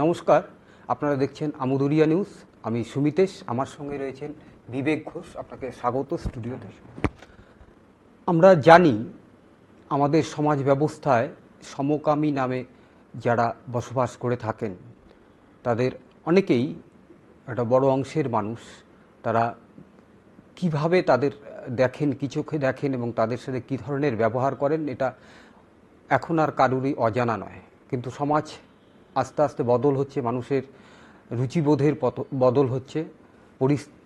নমস্কার, আপনারা দেখছেন আমুদুরিয়া নিউজ। আমি সুমিতেশ, আমার সঙ্গে রয়েছেন বিবেক ঘোষ, আপনাকে স্বাগত স্টুডিওতে। আমরা জানি আমাদের সমাজ ব্যবস্থায় সমকামী নামে যারা বসবাস করে থাকেন, তাদের অনেকেই একটা বড় অংশের মানুষ। তারা কীভাবে তাদের দেখেন, কি চোখে দেখেন এবং তাদের সাথে কী ধরনের ব্যবহার করেন, এটা এখন আর কারুরই অজানা নয়। কিন্তু সমাজ আস্তে আস্তে বদল হচ্ছে, মানুষের রুচিবোধের পত- বদল হচ্ছে।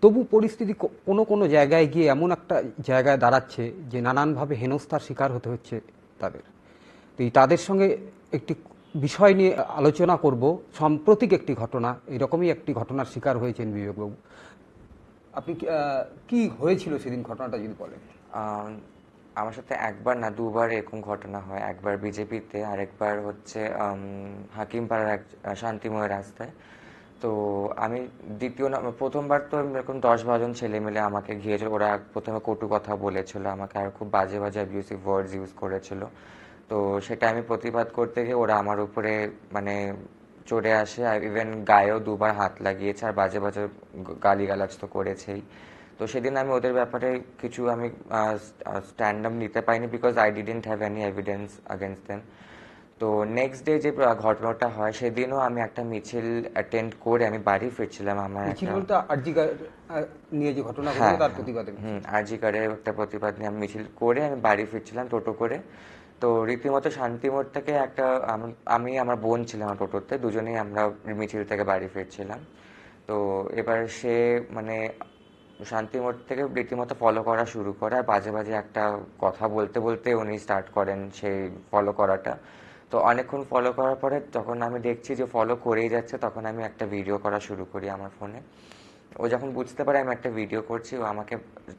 তবু পরিস্থিতি কোনো কোনো জায়গায় গিয়ে এমন একটা জায়গায় দাঁড়াচ্ছে যে নানানভাবে হেনস্থার শিকার হতে হচ্ছে তাদের। তো এই তাদের সঙ্গে একটি বিষয় নিয়ে আলোচনা করব। সাম্প্রতিক একটি ঘটনা, এরকমই একটি ঘটনার শিকার হয়েছেন বিবেকবাবু। আপনি কি- হয়েছিল সেদিন ঘটনাটা যদি বলেন? আমার সাথে একবার না, দুবার এরকম ঘটনা হয়। একবার বিজেপিতে, আরেকবার হচ্ছে হাকিমপাড়ার এক শান্তিময় রাস্তায়। তো আমি দ্বিতীয় না, প্রথমবার তো এরকম দশ বারোজন ছেলে মিলে আমাকে ঘিরেছিল। ওরা প্রথমে কটু কথা বলেছিল আমাকে, আর খুব বাজে বাজে অ্যাবিউসিভ ওয়ার্ডস ইউজ করেছিল। তো সেটা আমি প্রতিবাদ করতে গিয়ে ওরা আমার উপরে মানে চড়ে আসে, আর ইভেন গায়েও দুবার হাত লাগিয়েছে, আর বাজে বাজে গালিগালাজ তো করেছেই। তো সেদিন আমি ওদের ব্যাপারে কিছু আমি স্ট্যান্ড আপ নিতে পারিনি because I didn't have any evidence against them তো নেক্সট ডে যে ঘটনাটা হয় সেদিনও আমি একটা মিছিল অ্যাটেন্ড করে আমি বাড়ি ফিরছিলাম আমার মিছিল একটা বলতে আর্জিকার নিয়ে যে ঘটনা হ্যাঁ, ঘটলো তার হ্যাঁ। প্রতিবাদে। হুম একটা প্রতিবাদ নিয়ে আমি মিছিল করে আমি বাড়ি ফিরছিলাম টোটো করে। তো রীতিমতো শান্তিমোড় থেকে একটা আমি আমার বোন ছিলাম আমার টোটোতে দুজনেই আমরা মিছিল থেকে বাড়ি ফিরছিলাম। তো এবার সে মানে শান্তিমোড় থেকে রীতিমতো ফলো করা শুরু করে আর বাজে বাজে একটা কথা বলতে বলতে উনি স্টার্ট করেন সেই ফলো করাটা। তো অনেকক্ষণ ফলো করার পরে যখন আমি দেখছি যে ফলো করেই যাচ্ছে, তখন আমি একটা ভিডিও করা শুরু করি আমার ফোনে ও যখন বুঝতে পারে আমি একটা ভিডিও করছি, ও আমাকে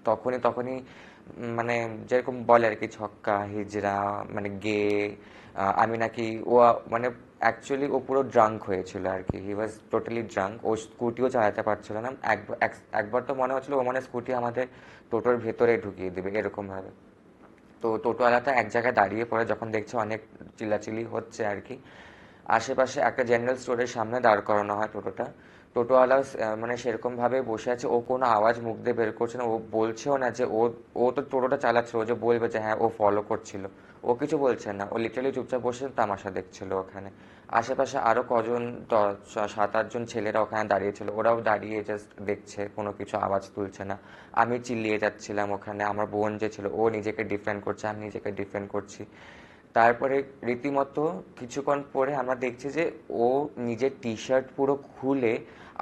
তখনই তখনই মানে যেরকম বলে আর কি ছক্কা, হিজড়া মানে গে আমি নাকি ও মানে অ্যাকচুয়ালি ও পুরো ড্রাঙ্ক হয়েছিল আর কি। হি ওয়াজ টোটালি ড্রাঙ্ক ও স্কুটিও চালাতে পারছিল না। একবার এক- একবার তো মনে হচ্ছিল ও মানে স্কুটি আমাদের টোটোর ভেতরে ঢুকিয়ে দেবে এরকমভাবে। তো টোটোওয়ালাটা এক জায়গায় দাঁড়িয়ে পড়ে, যখন দেখছে অনেক চিল্লাচিল্লি হচ্ছে আর কি। আশেপাশে একটা জেনারেল স্টোরের সামনে দাঁড় করানো হয় টোটোটা। টোটোওয়ালা মানে সেরকম ভাবে বসে আছে, ও কোনো আওয়াজ মুখ দিয়ে বের করছে না, ও বলছেও না যে ও ও তো টোটোটা চালাচ্ছে, ও যে বলবে যে হ্যাঁ ও ফলো করছিল। ও কিছু বলছে না, ও লিটারালি চুপচাপ বসে তামাশা দেখছিল ওখানে। আশেপাশে আরও কজন সাত আটজন ছেলেরা ওখানে দাঁড়িয়েছিল ওরাও দাঁড়িয়ে জাস্ট দেখছে, কোনো কিছু আওয়াজ তুলছে না। আমি চিল্লিয়ে যাচ্ছিলাম ওখানে, আমার বোন যে ছিল, ও নিজেকে ডিফেন্ড করছে, আমি নিজেকে ডিফেন্ড করছি। তারপরে রীতিমতো কিছুক্ষণ পরে আমরা দেখছি যে ও নিজের টি শার্ট পুরো খুলে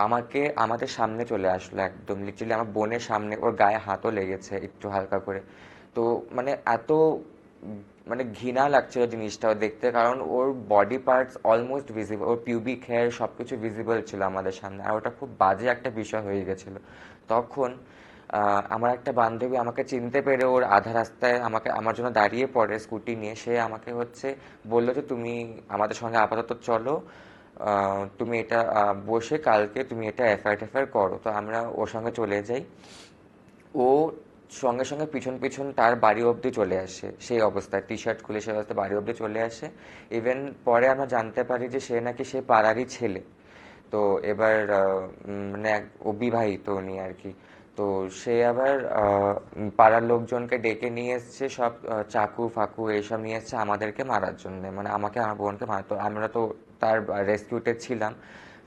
আমাকে, আমাদের সামনে চলে আসলো একদম। লিটারালি আমার বোনের সামনে ওর গায়ে হাতও লেগেছে একটু হালকা করে। তো মানে এত মানে ঘৃণা লাগছিল জিনিসটা দেখতে, কারণ ওর বডি পার্টস অলমোস্ট ভিজিবল ওর পিউবিক হেয়ার সবকিছু ভিজিবল ছিল আমাদের সামনে। আর ওটা খুব বাজে একটা বিষয় হয়ে গেছিল। তখন আমার একটা বান্ধবী আমাকে চিনতে পেরে ওর আধা রাস্তায় আমাকে, আমার জন্য দাঁড়িয়ে পড়ে স্কুটি নিয়ে। সে আমাকে হচ্ছে বলল যে, তুমি আমাদের সঙ্গে আপাতত চলো। তুমি এটা বসে কালকে তুমি এটা এফআইআর টেফআইআর করো। তো আমরা ওর সঙ্গে চলে যাই। ও সঙ্গে সঙ্গে পিছন পিছন তার বাড়ি অবধি চলে আসে। সেই অবস্থায় টি শার্ট খুলে সেই অবস্থায় বাড়ি অবধি চলে আসে। ইভেন পরে আমরা জানতে পারি যে, সে নাকি সে পাড়ারই ছেলে। তো এবার মানে ও বিবাহিত উনি আর কি। তো সে আবার পাড়ার লোকজনকে ডেকে নিয়ে এসছে, সব চাকু ফাকু এইসব নিয়ে এসছে আমাদেরকে মারার জন্য। মানে আমাকে, আমার বোনকে মার তো আমরা তো তার রেস্কিউতে ছিলাম।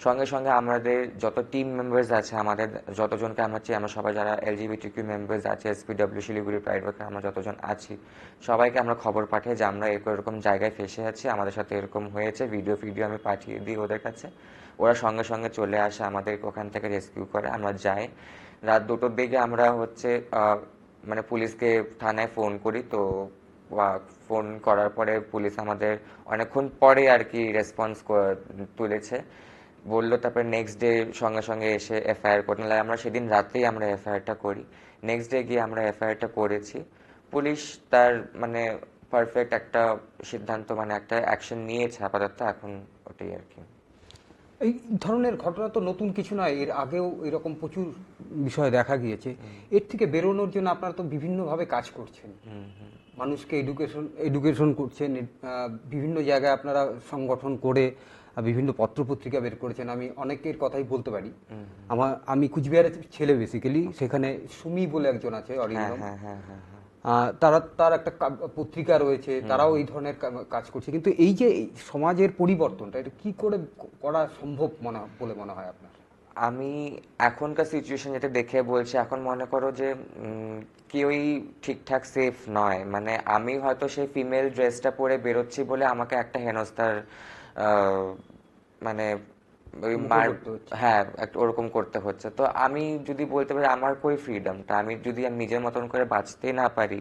সঙ্গে সঙ্গে আমাদের যত টিম মেম্বার্স আছে, আমাদের যতজনকে আমরা চিনি আমরা সবাই যারা এলজিবিটি কিউ মেম্বার্স আছে এসপিডব্লিউ শিলিগুড়ি প্রাইড ওয়ার্কে আমরা যতজন আছি, সবাইকে আমরা খবর পাঠাই যে আমরা এরকম জায়গায় ফেসে আছি, আমাদের সাথে এরকম হয়েছে ভিডিও ফিডিও আমি পাঠিয়ে দিই ওদের কাছে। ওরা সঙ্গে সঙ্গে চলে আসে আমাদের ওখান থেকে রেস্কিউ করে, আমরা যাই। রাত দুটোর দিকে আমরা হচ্ছে মানে পুলিশকে থানায় ফোন করি, তো ফোন করার পরে পুলিশ আমাদের অনেকক্ষণ পরে আর কি রেসপন্স তুলেছে। বলল তারপরে নেক্সট ডে সঙ্গে সঙ্গে এসে এফআইআর করে নাহলে আমরা সেদিন রাতেই আমরা এফআইআরটা করি। নেক্সট ডে গিয়ে আমরা এফআইআরটা করেছি। পুলিশ তার মানে পারফেক্ট একটা সিদ্ধান্ত মানে একটা অ্যাকশন নিয়েছে আপাতত এখন ওটাই আর কি। এই ধরনের ঘটনা তো নতুন কিছু নয় এর আগেও এরকম প্রচুর বিষয় দেখা গিয়েছে। এর থেকে বেরোনোর জন্য আপনারা তো বিভিন্নভাবে কাজ করছেন। মানুষকে এডুকেশন এডুকেশন করছেন বিভিন্ন জায়গায় আপনারা সংগঠন করে বিভিন্ন পত্রপত্রিকা বের করেছেন। আমি অনেকের কথাই বলতে পারি। আমার আমি কুচবিহারের ছেলে বেসিক্যালি সেখানে সুমি বলে একজন আছে হ্যাঁ অরিন্দম হ্যাঁ হ্যাঁ তারা তার একটা পত্রিকা রয়েছে তারাও এই ধরনের কাজ করছে। কিন্তু এই যে সমাজের পরিবর্তনটা এটা কি করে করা সম্ভব মনে বলে মনে হয় আপনার? আমি এখনকার সিচুয়েশন যেটা দেখে বলছি এখন মনে করো যে কেউই ঠিকঠাক সেফ নয়। মানে আমি হয়তো সেই ফিমেল ড্রেসটা পরে বেরোচ্ছি বলে আমাকে একটা হেনস্থার মানে ওই মার হ্যাঁ একটা ওরকম করতে হচ্ছে। তো আমি যদি বলতে পারি আমার কই ফ্রিডমটা আমি যদি নিজের মতন করে বাঁচতেই না পারি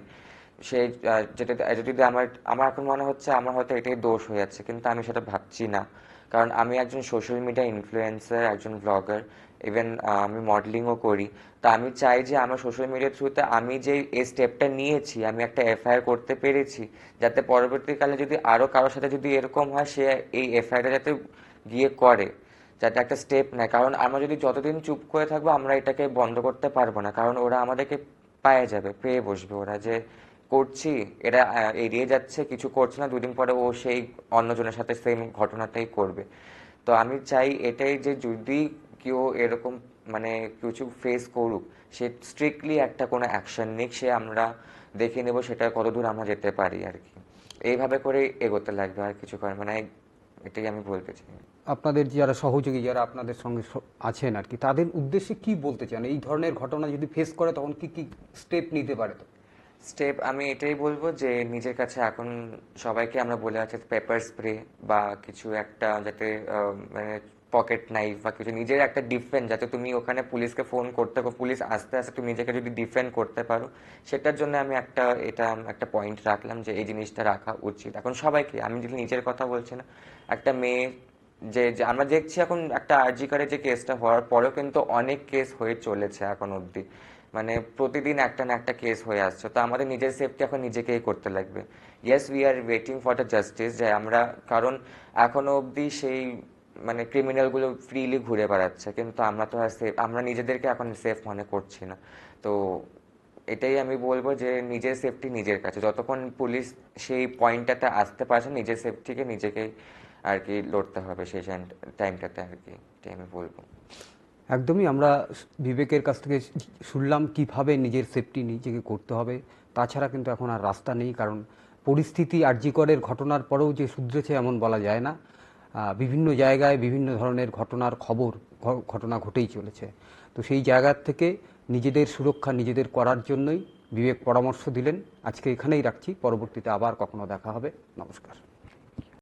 সে আহ, যেটা যদি আমার আমার এখন মনে হচ্ছে আমার হয়তো এটাই দোষ হয়ে যাচ্ছে কিন্তু আমি সেটা ভাবছি না। কারণ আমি একজন সোশ্যাল মিডিয়া ইনফ্লুয়েন্সার একজন ব্লগার ইভেন আমি মডেলিংও করি। তা আমি চাই যে আমার সোশ্যাল মিডিয়ার থ্রুতে আমি যে এই স্টেপটা নিয়েছি আমি একটা এফআইআর করতে পেরেছি যাতে পরবর্তীকালে যদি আরও কারোর সাথে যদি এরকম হয় সে এই এফআইআরটা যাতে গিয়ে করে যাতে একটা স্টেপ নেয়। কারণ আমরা যদি যতদিন চুপ করে থাকব আমরা এটাকে বন্ধ করতে পারব না। কারণ ওরা আমাদেরকে পায়ে যাবে পেয়ে বসবে ওরা যে করছি এরা এড়িয়ে যাচ্ছে, কিছু করছে না, দুদিন পরে ও সেই অন্যজনের সাথে সেম ঘটনাটাই করবে। তো আমি চাই এটাই যে যদি কেউ এরকম মানে কিছু ফেস করুক, সে স্ট্রিক্টলি একটা কোনো অ্যাকশন নিক, সে আমরা দেখে নেব সেটা কতদূর আমরা যেতে পারি আর কি। এইভাবে করে এগোতে লাগবে আর কিছু করে মানে এটাই আমি বলতে চাই। আপনাদের যারা সহযোগী, যারা আপনাদের সঙ্গে আছেন আর কি, তাদের উদ্দেশ্যে কি বলতে চান? এই ধরনের ঘটনা যদি ফেস করে, তখন কি কি স্টেপ নিতে পারে তো? স্টেপ, আমি এটাই বলব যে নিজের কাছে এখন সবাইকে আমরা বলে আছে পেপার স্প্রে বা কিছু একটা যাতে মানে পকেট নাইফ বা কিছু, নিজের একটা ডিফেন্ড যাতে তুমি ওখানে পুলিশকে ফোন করতে পুলিশ আস্তে আস্তে তুমি নিজেকে যদি ডিফেন্ড করতে পারো, সেটার জন্য আমি একটা, এটা একটা পয়েন্ট রাখলাম যে এই জিনিসটা রাখা উচিত। এখন সবাইকে, আমি যদি নিজের কথা বলছি না, একটা মেয়ে যে আমরা দেখছি এখন একটা আরজি করে যে কেসটা হওয়ার পরেও কিন্তু অনেক কেস হয়ে চলেছে এখন অবধি। মানে প্রতিদিন একটা না একটা কেস হয়ে আসছে। তো আমাদের নিজের সেফটি এখন নিজেকেই করতে লাগবে। Yes we are waiting for the justice যে আমরা, কারণ এখনও অবধি সেই মানে ক্রিমিনালগুলো ফ্রিলি ঘুরে বেড়াচ্ছে। কিন্তু আমরা তো আর সেফ আমরা নিজেদেরকে এখন সেফ মনে করছি না। তো এটাই আমি বলব যে নিজের সেফটি নিজের কাছে। যতক্ষণ পুলিশ সেই পয়েন্টটাতে আসতে পারছে, নিজের সেফটিকে নিজেকেই আর কি লড়তে হবে সেই টাইমটাতে আর কি। এটাই আমি বলব। একদমই আমরা বিবেকের কাছ থেকে শুনলাম কীভাবে নিজের সেফটি নিজেকে করতে হবে। তাছাড়া কিন্তু এখন আর রাস্তা নেই, কারণ পরিস্থিতি আর্যিকরের ঘটনার পরেও যে শুধরেছে এমন বলা যায় না। বিভিন্ন জায়গায় বিভিন্ন ধরনের ঘটনার খবর ঘটনা ঘটেই চলেছে। তো সেই জায়গার থেকে নিজেদের সুরক্ষা নিজেদের করার জন্যই বিবেক পরামর্শ দিলেন। আজকে এখানেই রাখছি, পরবর্তীতে আবার কখনো দেখা হবে। নমস্কার।